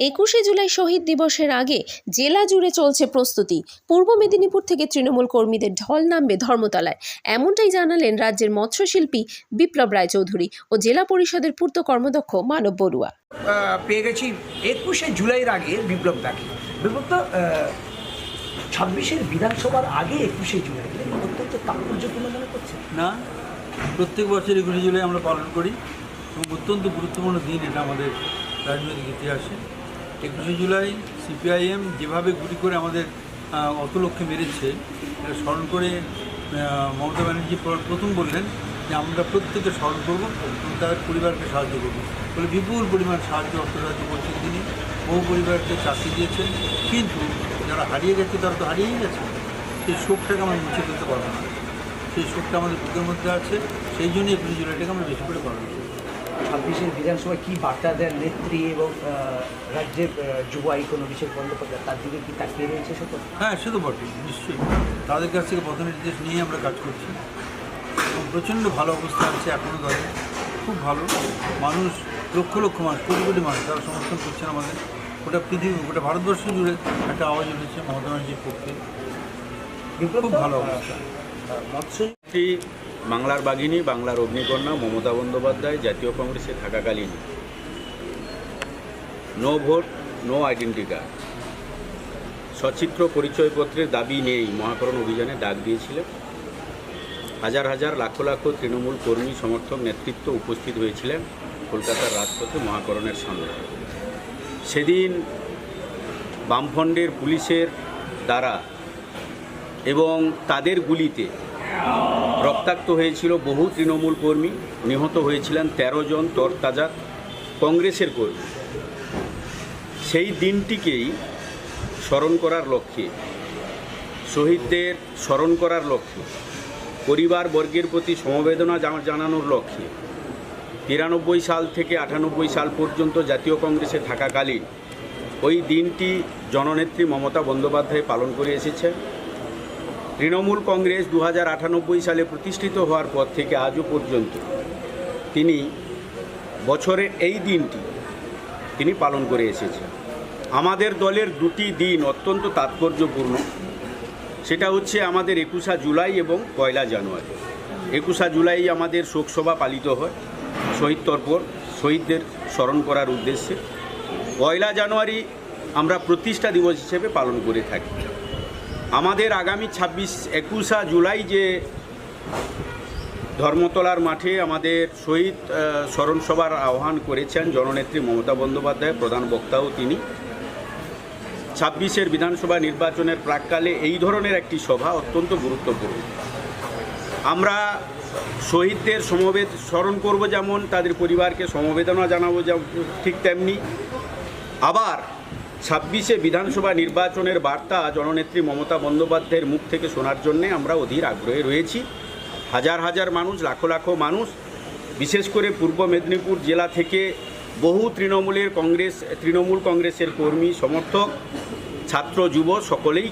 একুশে জুলাই শহীদ দিবসের আগে জেলা জুড়ে চলছে প্রস্তুতি। পূর্ব মেদিনীপুর থেকে তৃণমূল কর্মীদের ঢল নামবে ধর্মতলায়। এমনটাই জানালেন রাজ্যের মৎস্যশিল্পী বিপ্লব রায়চৌধুরী ও জেলা পরিষদের পূর্ত কর্মদক্ষ মানব বড়ুয়া। পেয়ে গেছি একুশে জুলাইয়ের আগে বিপ্লব দাকে বিপ্লব দা ছাব্বিশের বিধানসভার আগে একুশে জুলাই। অত্যন্ত তাৎপর্যপূর্ণ মনে করছে? না প্রত্যেক বছর একুশে জুলাই আমরা পালন করি। এবং অত্যন্ত গুরুত্বপূর্ণ দিন এটা আমাদের রাজনৈতিক ইতিহাসে। একুশে জুলাই সিপিআইএম যেভাবে গুলি করে আমাদের আহ, অত লক্ষ্যে মেরেছে এটা স্মরণ করে মমতা ব্যানার্জি প্রথম বললেন যে আমরা প্রত্যেকে স্মরণ করব তাদের পরিবারকে সাহায্য করব। বলে বিপুল পরিমাণ সাহায্য অর্থ সাহায্য করছেন তিনি। বহু পরিবারকে চাকরি দিয়েছেন কিন্তু যারা হারিয়ে গেছে তারা তো হারিয়েই গেছে। সেই শোকটাকে আমরা মুছে ফেলতে পারব না। সেই শোকটা আমাদের বুকের মধ্যে আছে সেই জন্যই একুশে জুলাইটাকে আমরা বেশি করে পালন করি ছাব্বিশের বিধানসভায় কি বার্তা দেন নেত্রী এবং রাজ্যের যুব আইকন অভিষেক বন্দ্যোপাধ্যায়? তার দিকে কি তাকিয়ে রয়েছে সকল? হ্যাঁ সে তো বটে নিশ্চয়ই। তাদের কাছ থেকে পথ নির্দেশ নিয়ে আমরা কাজ করছি। এবং প্রচণ্ড ভালো অবস্থা আছে এখনও দলে খুব ভালো। মানুষ লক্ষ লক্ষ মানুষ কোটি কোটি মানুষ তারা সমর্থন করছেন আমাদের। গোটা পৃথিবী গোটা ভারতবর্ষ জুড়ে একটা আওয়াজ উঠেছে মমতা ব্যানার্জির পক্ষে। খুব ভালো অবস্থা। আহ, মৎস্য এটি বাংলার বাঘিনী, বাংলার অগ্নিকন্যা মমতা বন্দ্যোপাধ্যায় জাতীয় কংগ্রেসে থাকাকালীন। No vote, no identity card. সচিত্র পরিচয়পত্রের দাবি নেই, মহাকরণ অভিযানে ডাক দিয়েছিলেন হাজার হাজার, লাখ লাখ তৃণমূল কর্মী, সমর্থক, নেতৃত্ব উপস্থিত হয়েছিলেন কলকাতার রাজপথে মহাকরণের সামনে। সেদিন বামফ্রন্টের পুলিশের দ্বারা এবং তাদের গুলিতে রক্তাক্ত হয়েছিল বহু তৃণমূল কর্মী, নিহত হয়েছিলেন ১৩ জন তরতাজা কংগ্রেসের কর্মী। সেই দিনটিকেই স্মরণ করার লক্ষ্যে, শহীদদের স্মরণ করার লক্ষ্যে পরিবার বর্গের প্রতি সমবেদনা জানানোর লক্ষ্যে, তিরানব্বই সাল থেকে আটানব্বই সাল পর্যন্ত জাতীয় কংগ্রেসে থাকাকালীন ওই দিনটি জননেত্রী মমতা বন্দ্যোপাধ্যায় পালন করে এসেছেন। তৃণমূল কংগ্রেস দু হাজার আটানব্বই সালে প্রতিষ্ঠিত হওয়ার পর থেকে আজও পর্যন্ত তিনি বছরের এই দিনটি তিনি পালন করে এসেছেন। আমাদের দলের দুটি দিন অত্যন্ত তাৎপর্যপূর্ণ। সেটা হচ্ছে আমাদের একুশা জুলাই এবং পয়লা জানুয়ারি। একুশা জুলাই আমাদের শোকসভা পালিত হয়, শহীদ তর্পণ শহীদদের স্মরণ করার উদ্দেশ্যে। পয়লা জানুয়ারি আমরা প্রতিষ্ঠা দিবস হিসেবে পালন করে থাকি। আমাদের আগামী ছাব্বিশ একুশা জুলাই যে ধর্মতলার মাঠে আমাদের শহীদ স্মরণসভার আহ্বান করেছেন জননেত্রী মমতা বন্দ্যোপাধ্যায়, প্রধান বক্তাও তিনি। ছাব্বিশের বিধানসভা নির্বাচনের প্রাককালে এই ধরনের একটি সভা অত্যন্ত গুরুত্বপূর্ণ। আমরা শহীদদের সমবেত, স্মরণ করব যেমন, তাদের পরিবারকে সমবেদনা জানাব ঠিক তেমনি আবার ছাব্বিশে বিধানসভা নির্বাচনের বার্তা জননেত্রী মমতা বন্দ্যোপাধ্যায়ের মুখ থেকে শোনার জন্যে আমরা অধীর আগ্রহে রয়েছি। হাজার হাজার মানুষ, লাখো লাখো মানুষ, বিশেষ করে পূর্ব মেদিনীপুর জেলা থেকে বহু তৃণমূলের কংগ্রেস, তৃণমূল কংগ্রেসের কর্মী, সমর্থক, ছাত্র, যুব সকলেই